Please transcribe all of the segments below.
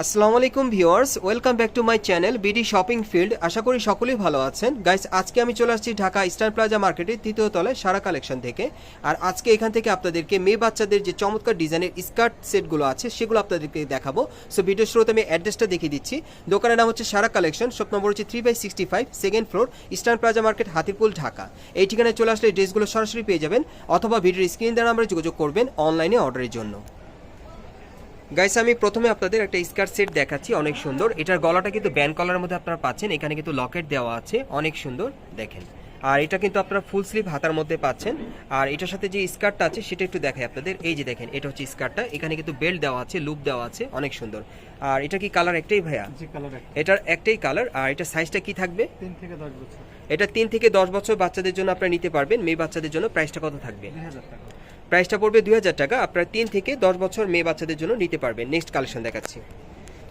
আসসালামু আলাইকুম viewers, welcome back to my channel BD shopping field. আশা করি সকলেই ভালো আছেন। গাইস, আজকে আমি চলে আসছি ঢাকা স্টার প্লাজা মার্কেটের তৃতীয় তলায় সারা কালেকশন থেকে। আর আজকে এখান থেকে আপনাদেরকে মেয়ে বাচ্চাদের যে চমৎকার ডিজাইনের স্কার্ট সেটগুলো আছে, সেগুলো আপনাদেরকে দেখাবো। সো ভিডিও শুরুতে আমি অ্যাড্রেসটা দেখিয়ে দিচ্ছি। দোকানের নাম হচ্ছে সারা কালেকশন, শপ নম্বর হচ্ছে three by sixty five, second floor eastern plaza market, Hatirpul, Dhaka. এই ঠিকানায় চলে আসলে ড্রেসগুলো সরাসরি পেয়ে যাবেন, অথবা ভিডিওর স্ক্রিন দ্বারা আমরা যোগাযোগ করবেন অনলাইনে অর্ডারের জন্য। গাইস আমি প্রথমে আপনাদের একটা স্কার্ট সেট দেখাচ্ছি অনেক সুন্দর। এটার গলাটা কিন্তু ব্যান্ড কলারের মধ্যে আপনারা পাচ্ছেন। এখানে কিন্তু লকেট দেওয়া আছে অনেক সুন্দর। দেখেন। আর এটা কিন্তু আপনারা ফুল স্লিভ হাতার মধ্যে পাচ্ছেন। আর এটার সাথে যে স্কার্টটা আছে সেটা একটু দেখাই আপনাদের। এই যে দেখেন এটা হচ্ছে স্কার্টটা। এখানে কিন্তু বেল্ট দেওয়া আছে লুপ দেওয়া আছে অনেক সুন্দর। আর এটা কি কালার একটাই ভাইয়া? কালার এটার একটাই কালার আর এটা সাইজটা কি থাকবে? তিন থেকে দশ বছর। এটা তিন থেকে দশ বছর বাচ্চাদের জন্য আপনারা নিতে পারবেন। মেয়ে বাচ্চাদের জন্য প্রাইসটা কত থাকবে? প্রাইসটা পড়বে দুই হাজার টাকা। আপনারা তিন থেকে দশ বছর মেয়ে বাচ্চাদের জন্য নিতে পারবেন। নেক্সট কালেকশন দেখাচ্ছি।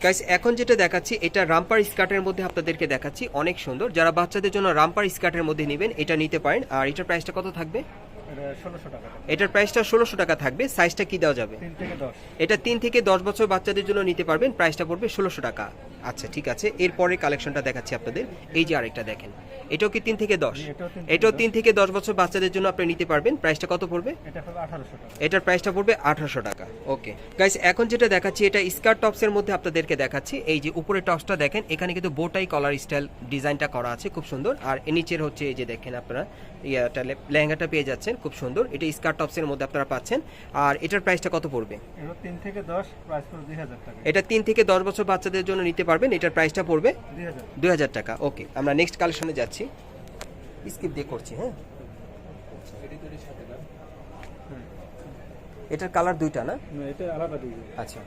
গাইস এখন যেটা দেখাচ্ছি এটা রামপার স্কার্টের মধ্যে আপনাদেরকে দেখাচ্ছি। অনেক সুন্দর। যারা বাচ্চাদের জন্য রামপার স্কার্টের মধ্যে নেবেন এটা নিতে পারেন। আর এটার প্রাইসটা কত থাকবে? এটার প্রাইসটা ষোলোশো টাকা থাকবে। সাইজটা কি দেওয়া যাবে? এটা তিন থেকে দশ বছর বাচ্চাদের জন্য নিতে পারবেন। প্রাইসটা পড়বে ষোলোশো টাকা। আচ্ছা ঠিক আছে। এরপরে কালেকশনটা দেখাচ্ছি আপনাদের। এই যে আরেকটা দেখেন। এটাও কি তিন থেকে দশ? এটাও তিন থেকে দশ। বছর বাচ্চাদের জন্য আপনি নিতে পারবেন। প্রাইসটা কত পড়বে? এটার প্রাইসটা পড়বে আঠারোশো টাকা। ওকে গাইস এখন যেটা দেখাচ্ছি এটা স্কার্ট টপসের মধ্যে আপনাদেরকে দেখাচ্ছি। এই যে উপরে টপসটা দেখেন এখানে কিন্তু বোটাই কলার স্টাইল ডিজাইনটা করা আছে খুব সুন্দর। আর নিচের হচ্ছে এই যে দেখেন আপনারা ইয়াটা লেহেঙ্গাটা পেয়ে যাচ্ছেন খুব সুন্দর। এটা স্কার্ট টপসের মধ্যে আপনারা পাচ্ছেন। আর এটার প্রাইসটা কত পড়বে? এটা তিন থেকে দশ প্রাইস পড়বে টাকা। এটা তিন থেকে দশ বছর বাচ্চাদের জন্য নিতে পারবেন। এটার প্রাইসটা পড়বে দুই দুই হাজার টাকা। ওকে আমরা নেক্সট কালেকশনে যাচ্ছি। স্কিপ দিয়ে করছি হ্যাঁ? এটার কালার দুইটা না? এটা আলাদা আচ্ছা।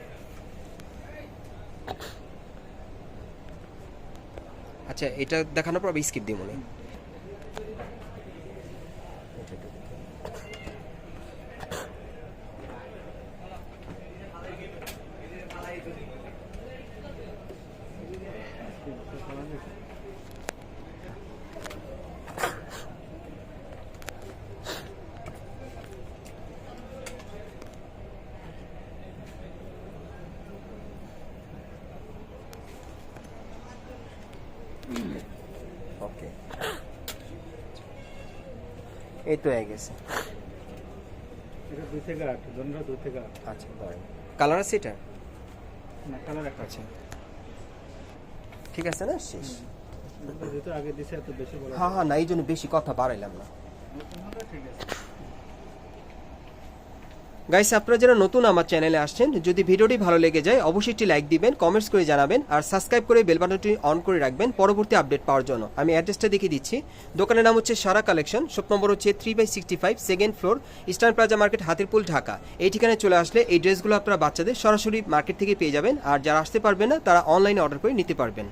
আচ্ছা এটা দেখানোর পর স্কিপ দিই মনে হয়। ওকে এই তো হয়ে গেছে। এটা দুই থেকে আট দুই থেকে আট। আচ্ছা কালার আছে এটা? না কালার একটা। আছে ঠিক আছে না? শেষ। আগে দিছে এত বেশি হ্যাঁ হ্যাঁ না এই জন্য বেশি কথা বাড়াইলাম না। ঠিক আছে। গাইস আপনারা যারা নতুন আমার চ্যানেলে আসছেন, যদি ভিডিওটি ভালো লেগে যায়, অবশ্যই একটি লাইক দিবেন কমেন্টস করে জানাবেন, আর সাবস্ক্রাইব করে বেল বাটনটি অন করে রাখবেন পরবর্তী আপডেট পাওয়ার জন্য। আমি অ্যাড্রেসটা দেখিয়ে দিচ্ছি। দোকানের নাম হচ্ছে সারা কালেকশন শপ নম্বর হচ্ছে three by sixty five second floor eastern plaza market Hatirpul, Dhaka. এই ঠিকানায় চলে আসলে এই ড্রেসগুলো আপনারা বাচ্চাদের সরাসরি মার্কেট থেকে পেয়ে যাবেন, আর যারা আসতে পারবেন না, তারা অনলাইনে অর্ডার করে নিতে পারবেন।